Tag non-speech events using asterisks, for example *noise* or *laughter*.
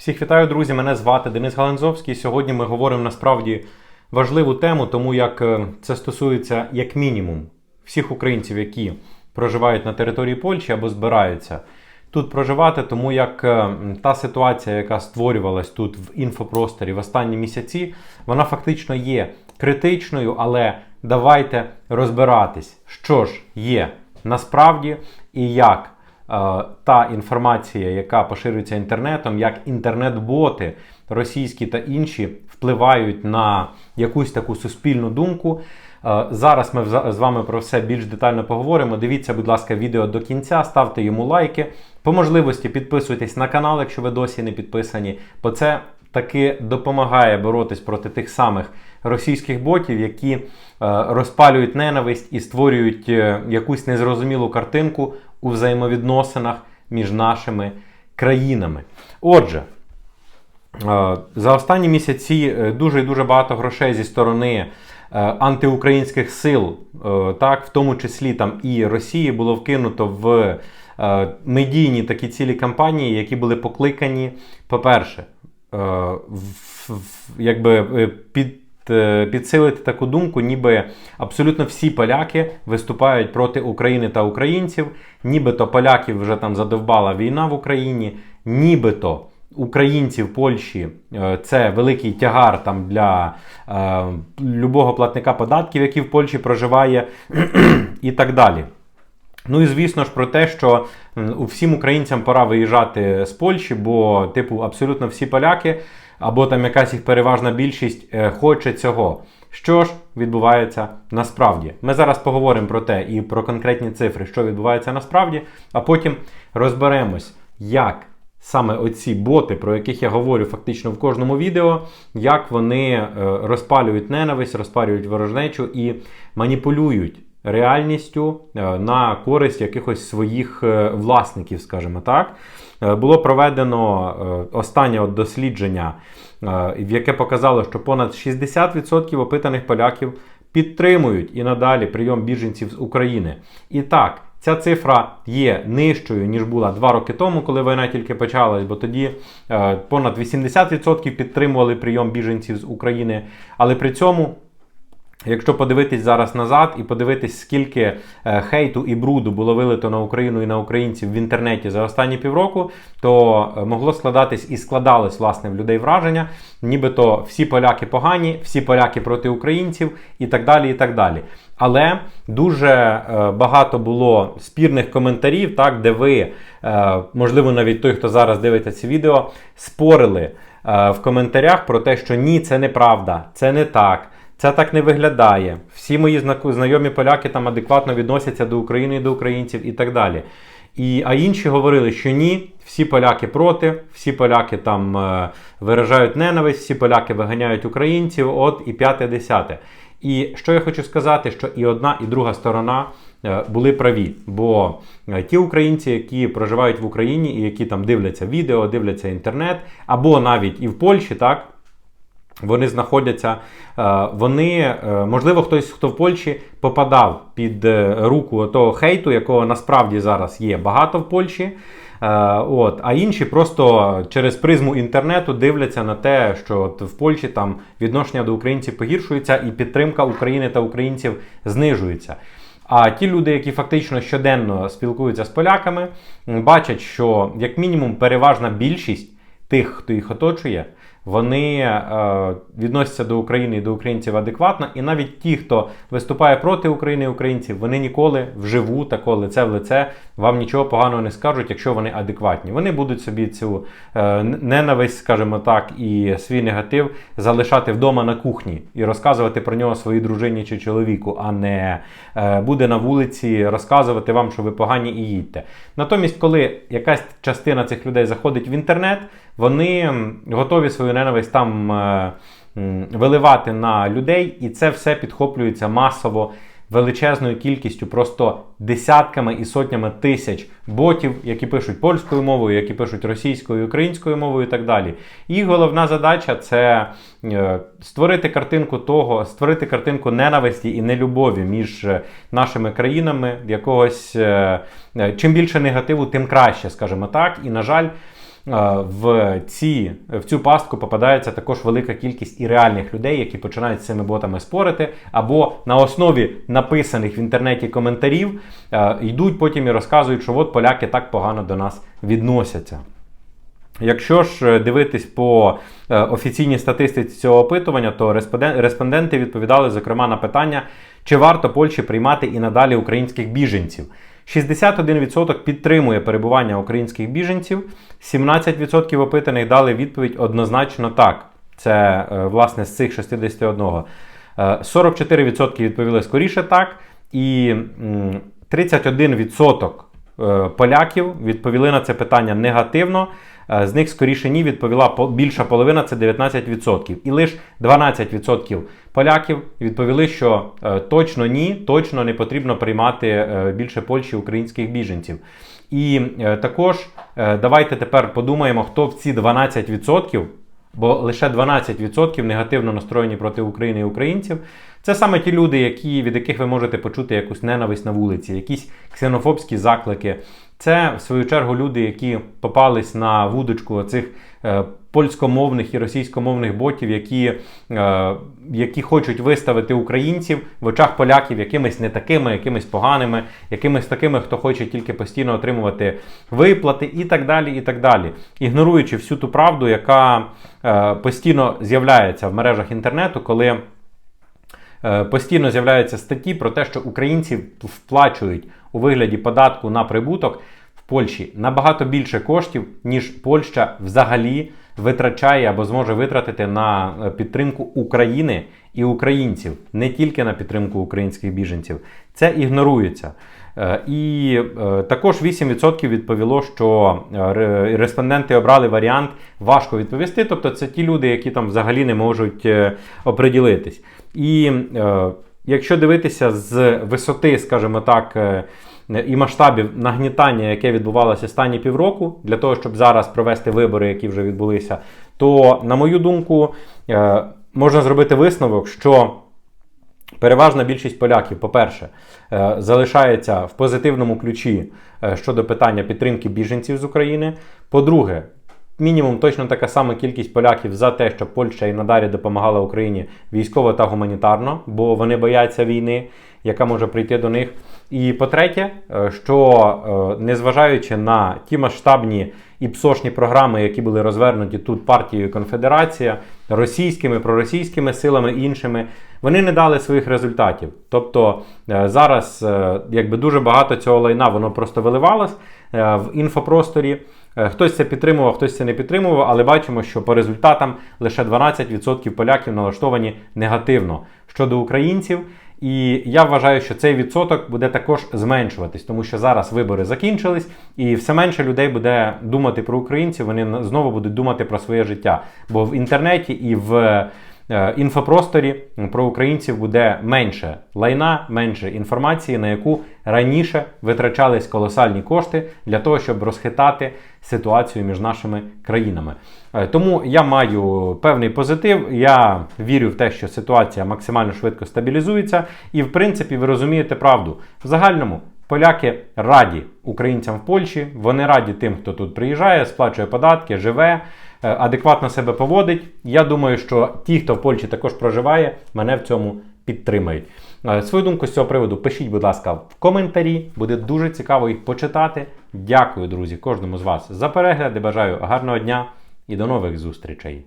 Всіх вітаю, друзі! Мене звати Денис Галанзовський. Сьогодні ми говоримо насправді важливу тему, тому як е, це стосується як мінімум всіх українців, які проживають на території Польщі або збираються тут проживати, тому як е, та ситуація, яка створювалась тут в інфопросторі в останні місяці, вона фактично є критичною, але давайте розбиратись, що ж є насправді і як та інформація, яка поширюється інтернетом, як інтернет-боти російські та інші впливають на якусь таку суспільну думку. Е, Зараз ми з вами про все більш детально поговоримо. Дивіться, будь ласка, відео до кінця, ставте йому лайки. По можливості підписуйтесь на канал, якщо ви досі не підписані, бо це таки допомагає боротись проти тих самих російських ботів, які е, розпалюють ненависть і створюють е, якусь незрозумілу картинку у взаємовідносинах між нашими країнами. Отже, Е, За останні місяці е, дуже і дуже багато грошей зі сторони е, антиукраїнських сил, так, в тому числі там і Росії, було вкинуто в медійні такі цілі кампанії, які були покликані, по-перше, якби під. Е, Підсилити таку думку, ніби абсолютно всі поляки виступають проти України та українців, нібито поляків вже там задовбала війна в Україні, нібито українці в Польщі е, це великий тягар там для е, любого платника податків, який в Польщі проживає, *clears throat* і так далі. Ну і звісно ж про те, що всім українцям пора виїжджати з Польщі, бо, типу, абсолютно всі поляки, або там якась їх переважна більшість е, хоче цього. Що ж відбувається насправді? Ми зараз поговоримо про те і про конкретні цифри, що відбувається насправді, а потім розберемось, як саме оці боти, про яких я говорю фактично в кожному відео, як вони е, розпалюють ненависть, розпалюють ворожнечу і маніпулюють реальністю е, на користь якихось своїх е, власників, скажімо так. Е, Було проведено останнє дослідження, яке показало, що понад 60% опитаних поляків підтримують і надалі прийом біженців з України. І так, ця цифра є нижчою, ніж була два роки тому, коли війна тільки почалась, бо тоді понад 80% підтримували прийом біженців з України. Але при цьому Якщо подивитись зараз назад і подивитись, скільки е, хейту і бруду було вилито на Україну і на українців в інтернеті за останні півроку, то е, могло складатись і складалось власне в людей враження, нібито всі поляки погані, всі поляки проти українців і так далі. і так далі. Але дуже е, багато було спірних коментарів, так, де ви, можливо, навіть той, хто зараз дивиться це відео, спорили в коментарях про те, що ні, це неправда, це не так. Це так не виглядає. Всі мої знайомі поляки там адекватно відносяться до України і до українців і так далі. І, а інші говорили, що ні, всі поляки проти, всі поляки там е, виражають ненависть, всі поляки виганяють українців, от і п'яте десяте. І що я хочу сказати, що і одна, і друга сторона е, були праві. Бо е, ті українці, які проживають в Україні і які там дивляться відео, дивляться інтернет, або навіть і в Польщі, так. Вони знаходяться, е, вони, е, можливо, хтось, хто в Польщі попадав під е, руку того хейту, якого насправді зараз є багато в Польщі. От, а інші просто через призму інтернету дивляться на те, що от в Польщі там відношення до українців погіршується і підтримка України та українців знижується. А ті люди, які фактично щоденно спілкуються з поляками, бачать, що як мінімум переважна більшість тих, хто їх оточує, вони е, відносяться до України і до українців адекватно. І навіть ті, хто виступає проти України і українців, вони ніколи вживу, тако лице в лице, вам нічого поганого не скажуть, якщо вони адекватні. Вони будуть собі цю е, ненависть, скажімо так, і свій негатив залишати вдома на кухні і розказувати про нього своїй дружині чи чоловіку, а не е, буде на вулиці розказувати вам, що ви погані і їдьте. Натомість, коли якась частина цих людей заходить в інтернет, вони готові свою ненависть там е, виливати на людей, і це все підхоплюється масово величезною кількістю, просто десятками і сотнями тисяч ботів, які пишуть польською мовою, які пишуть російською, українською мовою і так далі. Їх головна задача це е, створити картинку того, створити картинку ненависті і нелюбові між е, нашими країнами, якогось чим більше негативу, тим краще, скажімо так. І на жаль. В, ці, в цю пастку попадається також велика кількість і реальних людей, які починають з цими ботами спорити, або на основі написаних в інтернеті коментарів е, йдуть потім і розказують, що от поляки так погано до нас відносяться. Якщо ж е, дивитись по е, офіційній статистиці цього опитування, то респонденти відповідали зокрема на питання, чи варто Польщі приймати і надалі українських біженців. 61% підтримує перебування українських біженців, 17% опитаних дали відповідь однозначно так. Це е, власне з цих 61. 44% відповіли скоріше так, і 31% поляків відповіли на це питання негативно. Е, з них скоріше ні відповіла більша половина це 19%. І лише 12% поляків відповіли, що е, точно ні, точно не потрібно приймати е, більше Польщі українських біженців. І також давайте тепер подумаємо, хто в ці 12%. Бо лише 12% негативно настроєні проти України і українців. Це саме ті люди, які, від яких ви можете почути якусь ненависть на вулиці, якісь ксенофобські заклики, це, в свою чергу, люди, які попались на вудочку цих е, польськомовних і російськомовних ботів, які е, які хочуть виставити українців в очах поляків якимись не такими, якимись поганими, якимись такими, хто хоче тільки постійно отримувати виплати і так далі. і так далі. Ігноруючи всю ту правду, яка е, постійно з'являється в мережах інтернету, коли. Е, постійно з'являються статті про те, що українці вплачують у вигляді податку на прибуток в Польщі набагато більше коштів, ніж Польща взагалі витрачає або зможе витратити на е, підтримку України і українців, не тільки на підтримку українських біженців. Це ігнорується. Е, і також 8% відповіло, що респонденти обрали варіант важко відповісти. Тобто це ті люди, які там взагалі не можуть оприділитись. І е, якщо дивитися з висоти, скажімо так, е, і масштабів нагнітання, яке відбувалося останні півроку, для того, щоб зараз провести вибори, які вже відбулися, то, на мою думку, е, можна зробити висновок, що переважна більшість поляків, по-перше, е, залишається в позитивному ключі е, щодо питання підтримки біженців з України. По-друге, мінімум точно така сама кількість поляків за те, що Польща і надалі допомагала Україні військово та гуманітарно, бо вони бояться війни, яка може прийти до них. І по-третє, е, що е, незважаючи на ті масштабні і псошні програми, які були розвернуті тут партією Конфедерація, російськими, проросійськими силами іншими, вони не дали своїх результатів. Тобто е, зараз якби дуже багато цього лайна воно просто виливалось в інфопросторі. Хтось це підтримував, хтось це не підтримував, але бачимо, що по результатам лише 12% поляків налаштовані негативно щодо українців. І я вважаю, що цей відсоток буде також зменшуватись, тому що зараз вибори закінчились, і все менше людей буде думати про українців. Вони знову будуть думати про своє життя. Бо в інтернеті і в інфопросторі про українців буде менше лайна, менше інформації, на яку раніше витрачались колосальні кошти для того, щоб розхитати ситуацію між нашими країнами. Е, тому я маю певний позитив. Я вірю в те, що ситуація максимально швидко стабілізується, і в принципі ви розумієте правду в загальному. Поляки раді українцям в Польщі, вони раді тим, хто тут приїжджає, сплачує податки, живе. Е, адекватно себе поводить. Я думаю, що ті, хто в Польщі також проживає, мене в цьому підтримають. Е, свою думку з цього приводу пишіть, будь ласка, в коментарі. Буде дуже цікаво їх почитати. Дякую, друзі, кожному з вас за перегляд. Бажаю гарного дня і до нових зустрічей.